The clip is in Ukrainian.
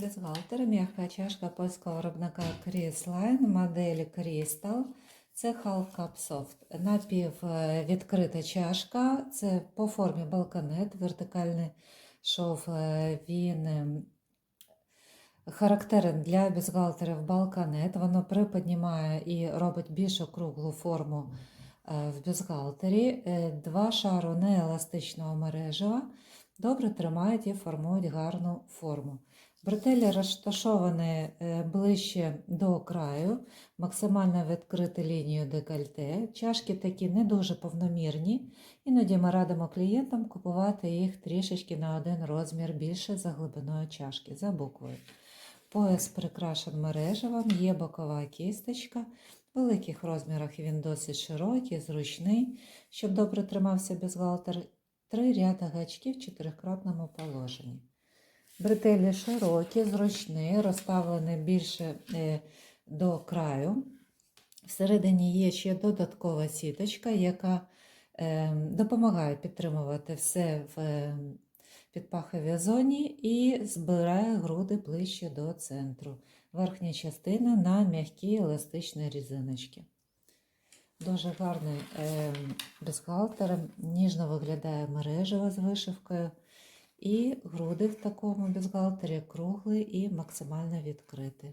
Бюстгальтер, м'яка чашка польського виробника Line, моделі Crystal. Це Half Cup Soft. Напіввідкрита чашка. Це по формі балконет, вертикальний шов. е, Він ем, характерен для бюстгальтерів балконет. Воно приподнімає і робить більш округлу форму е, в бюстгальтері. Е, Два шару нееластичного мережева добре тримають і формують гарну форму. Бретелі розташовані е, ближче до краю, максимально відкрити лінію декольте. Чашки такі не дуже повномірні, іноді ми радимо клієнтам купувати їх трішечки на один розмір більше за глибиною чашки, за буквою. Пояс прикрашен мережевим, є бокова кісточка. В великих розмірах він досить широкий, зручний, щоб добре тримався бюстгальтер. Три ряди гачків в чотирикратному положенні. Бретелі широкі, зручні, розставлені більше е, до краю. Всередині є ще додаткова сіточка, яка е, допомагає підтримувати все в е, підпаховій зоні і збирає груди ближче до центру. Верхня частина на м'якій еластичній різиночці. Дуже гарний е, бюстгальтер, ніжно виглядає мережево з вишивкою. І груди в такому бюстгальтері круглі і максимально відкриті.